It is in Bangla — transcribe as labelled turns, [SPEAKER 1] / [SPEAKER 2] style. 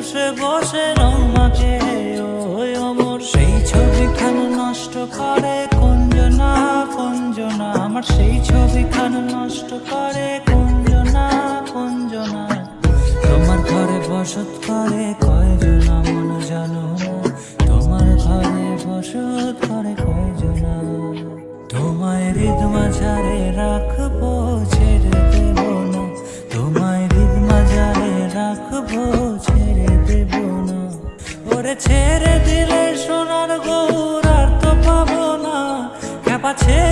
[SPEAKER 1] বসে বসে রং মাখে, ওই অমর। সেই ছবি খান নষ্ট করে কঞ্জনা কঞ্জনা। আমার সেই ছবি খান নষ্ট করে কুঞ্জনা, কঞ্জনা। তোমার ঘরে বসত করে কয়জনা মন জানো? তোমার ঘরে বসত করে কয়জনা? তোমায় হৃদ মাঝারে রাখব, ছেড়ে দেব না। তোমায় হৃদ মাঝারে রাখব। তোরে ছেড়ে দিলে সোনার গৌর আর তো পাবো না। কেপা ছেড়ে